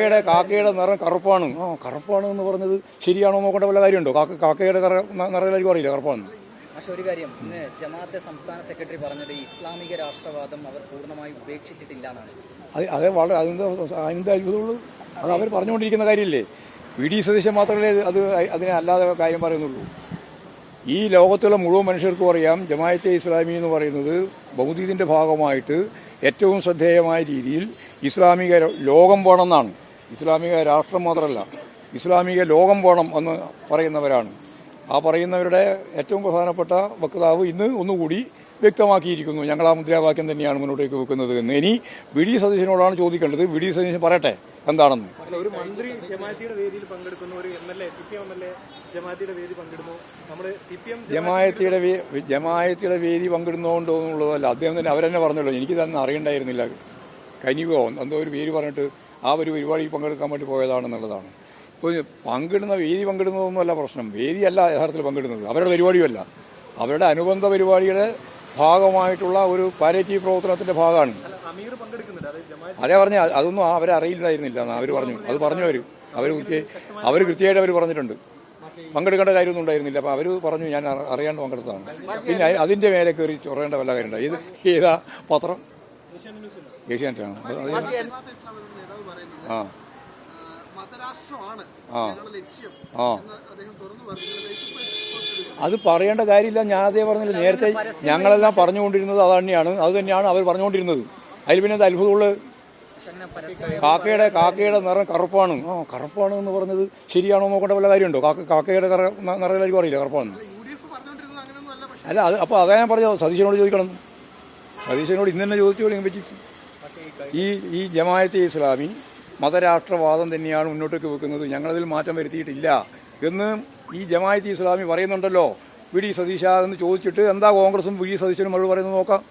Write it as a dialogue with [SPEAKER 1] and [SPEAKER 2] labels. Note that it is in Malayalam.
[SPEAKER 1] കാക്കയുടെ കാക്കയുടെ നിറം കറുപ്പാണ്. ആ കറുപ്പാണ് എന്ന് പറഞ്ഞത് ശരിയാണോ നോക്കേണ്ട വല്ല കാര്യമുണ്ടോ? കാക്ക കാക്കയുടെ കറ- ന- നിറം അറിയില്ല കറുപ്പാണ്
[SPEAKER 2] പക്ഷെ ഒരു കാര്യം ഇന്ന് ജമാഅത്തെ സംസ്ഥാന സെക്രട്ടറി പറഞ്ഞത് ഇസ്ലാമിക രാഷ്ട്രവാദം അവർ പൂർണമായി ഉപേക്ഷിച്ചിട്ടില്ല എന്നാണ്.
[SPEAKER 1] അത് അത് വളരെ അതിന്റെ അതിന്റെ അത്ഭുതമുള്ളൂ അത് അവർ പറഞ്ഞുകൊണ്ടിരിക്കുന്ന കാര്യമില്ലേ? വി. ഡി. സതീശൻ മാത്രമല്ലേ അത് അതിനെ അല്ലാതെ കാര്യം പറയുന്നുള്ളൂ. ഈ ലോകത്തുള്ള മുഴുവൻ മനുഷ്യർക്കും അറിയാം ജമായത്തെ ഇസ്ലാമി എന്ന് പറയുന്നത് ബൗദ്ധീദിന്റെ ഭാഗമായിട്ട് ഏറ്റവും ശ്രദ്ധേയമായ രീതിയിൽ ഇസ്ലാമിക ലോകം വേണമെന്നാണ്. ഇസ്ലാമിക രാഷ്ട്രം മാത്രമല്ല ഇസ്ലാമിക ലോകം വേണം എന്ന് പറയുന്നവരാണ്. ആ പറയുന്നവരുടെ ഏറ്റവും പ്രധാനപ്പെട്ട വക്താവ് ഇന്ന് ഒന്നുകൂടി വ്യക്തമാക്കിയിരിക്കുന്നു. ഞങ്ങൾ ആ മുദ്രാവാക്യം തന്നെയാണ് മുന്നോട്ടേക്ക് വെക്കുന്നത് എന്ന്. ഇനി വി ഡി സതീശനോടാണ് ചോദിക്കേണ്ടത്. വി ഡി സതീശൻ പറയട്ടെ എന്താണെന്ന്.
[SPEAKER 3] ഒരു മന്ത്രി ജമാഅത്തിയുടെ വേദിയിൽ പങ്കെടുക്കുന്നു ഒരു M L A C P M M L A ജമാഅത്തിയുടെ വേദി പങ്കെടുക്കുന്നു നമ്മൾ സി പി എം
[SPEAKER 1] ജമായത്തിയുടെ ജമായത്തിയുടെ വേദി പങ്കിടുന്നതുകൊണ്ടോ എന്നുള്ളതല്ല അദ്ദേഹം തന്നെ അവരെന്നെ പറഞ്ഞല്ലോ എനിക്ക് തന്നെ അറിയണ്ടായിരുന്നില്ല. കനിവോ എന്തോ ഒരു പേര് പറഞ്ഞിട്ട് ആ ഒരു പരിപാടിയിൽ പങ്കെടുക്കാൻ വേണ്ടി പോയതാണെന്നുള്ളതാണ്. ഇപ്പോൾ പങ്കിടുന്ന വേദി പങ്കിടുന്നതൊന്നുമല്ല പ്രശ്നം. വേദിയല്ല യഥാർത്ഥത്തിൽ പങ്കിടുന്നത്. അവരുടെ പരിപാടിയുമല്ല. അവരുടെ അനുബന്ധ പരിപാടിയുടെ ഭാഗമായിട്ടുള്ള ഒരു പാരേറ്റീവ് പ്രവർത്തനത്തിന്റെ ഭാഗമാണ്.
[SPEAKER 3] അത്
[SPEAKER 1] പറഞ്ഞ അതൊന്നും അവരെ അറിയില്ലായിരുന്നില്ല. അവർ പറഞ്ഞു. അത് പറഞ്ഞു അവർ അവർ കൃത്യ അവർ കൃത്യമായിട്ട് അവർ പറഞ്ഞിട്ടുണ്ട്. പങ്കെടുക്കേണ്ട കാര്യമൊന്നും ഉണ്ടായിരുന്നില്ല. അപ്പൊ അവർ പറഞ്ഞു ഞാൻ അറി- അറിയാണ്ട് പങ്കെടുത്തതാണ്. പിന്നെ അതിന്റെ മേലെ കയറി ചൊറേണ്ട വല്ല കാര്യമുണ്ട്? ഇത് ഏതാ പത്രം? ഏഷ്യാനെറ്റാണ് ആ. അത് പറയേണ്ട കാര്യമില്ല. ഞാൻ അതേ പറഞ്ഞില്ല. നേരത്തെ ഞങ്ങളെല്ലാം പറഞ്ഞുകൊണ്ടിരുന്നത് അത് തന്നെയാണ് അത് തന്നെയാണ് അവർ പറഞ്ഞുകൊണ്ടിരുന്നത്. അതിൽ പിന്നെ
[SPEAKER 2] പരസ്യം
[SPEAKER 1] കാക്കയുടെ കാക്കയുടെ നിറം കറുപ്പാണ്. ആ കറുപ്പാണ് എന്ന് പറഞ്ഞത് ശരിയാണോ നോക്കേണ്ട വല്ല കാര്യമുണ്ടോ? കാക്ക കാക്കയുടെ നിറം എല്ലാവർക്കും അറിയില്ല കറുപ്പാണ്
[SPEAKER 4] അല്ല
[SPEAKER 1] അത് അപ്പോൾ അതാ ഞാൻ പറഞ്ഞോ സതീശനോട് ചോദിക്കണം. സതീശനോട് ഇന്ന് തന്നെ ചോദിച്ചു കളിയും വെച്ചിട്ട് ഈ ഈ ജമായത്തെ ഇസ്ലാമി മതരാഷ്ട്രവാദം തന്നെയാണ് മുന്നോട്ടേക്ക് വെക്കുന്നത്. ഞങ്ങളതിൽ മാറ്റം വരുത്തിയിട്ടില്ല എന്ന് ഈ ജമായത്തെ ഇസ്ലാമി പറയുന്നുണ്ടല്ലോ. വി ഡി സതീശ എന്ന് ചോദിച്ചിട്ട് എന്താ കോൺഗ്രസും വി ഡി സതീശനും മറുപടി പറയുന്നത് നോക്കാം.